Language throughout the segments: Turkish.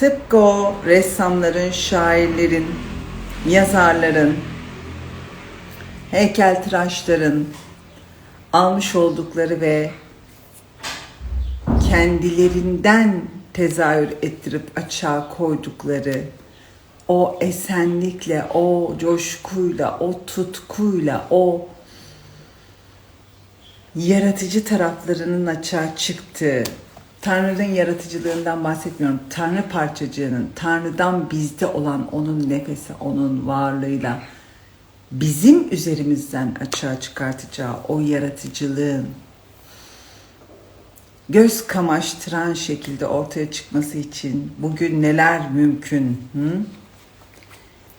Tıpkı o ressamların, şairlerin, yazarların, heykeltıraşların almış oldukları ve kendilerinden tezahür ettirip açığa koydukları o esenlikle, o coşkuyla, o tutkuyla, o yaratıcı taraflarının açığa çıktığı, Tanrı'nın yaratıcılığından bahsetmiyorum. Tanrı parçacığının, Tanrı'dan bizde olan onun nefesi, onun varlığıyla bizim üzerimizden açığa çıkartacağı o yaratıcılığın göz kamaştıran şekilde ortaya çıkması için bugün neler mümkün? Hı?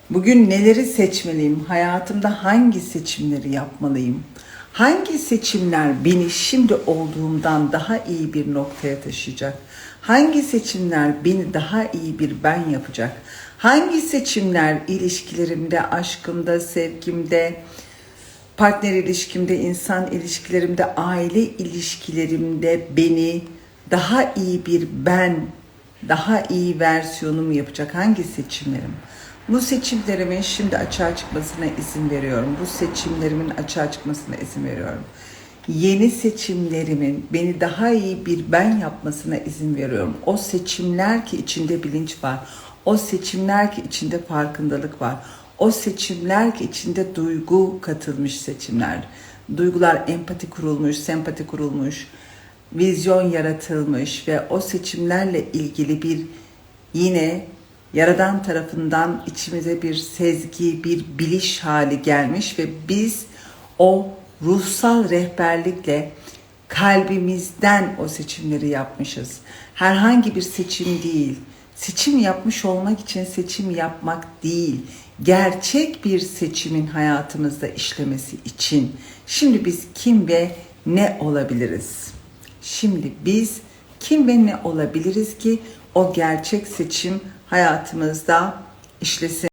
Bugün neleri seçmeliyim? Hayatımda hangi seçimleri yapmalıyım? Hangi seçimler beni şimdi olduğumdan daha iyi bir noktaya taşıyacak? Hangi seçimler beni daha iyi bir ben yapacak? Hangi seçimler ilişkilerimde, aşkımda, sevgimde, partner ilişkimde, insan ilişkilerimde, aile ilişkilerimde beni daha iyi bir ben, daha iyi versiyonumu yapacak hangi seçimlerim? Bu seçimlerimin şimdi açığa çıkmasına izin veriyorum. Bu seçimlerimin açığa çıkmasına izin veriyorum. Yeni seçimlerimin beni daha iyi bir ben yapmasına izin veriyorum. O seçimler ki içinde bilinç var. O seçimler ki içinde farkındalık var. O seçimler ki içinde duygu katılmış seçimler. Duygular empati kurulmuş, sempati kurulmuş, vizyon yaratılmış ve o seçimlerle ilgili bir yine Yaradan tarafından içimize bir sezgi, bir biliş hali gelmiş ve biz o ruhsal rehberlikle kalbimizden o seçimleri yapmışız. Herhangi bir seçim değil. Seçim yapmış olmak için seçim yapmak değil. Gerçek bir seçimin hayatımızda işlemesi için. Şimdi biz kim ve ne olabiliriz? Şimdi biz kim ve ne olabiliriz ki o gerçek seçim hayatımızda işlesin?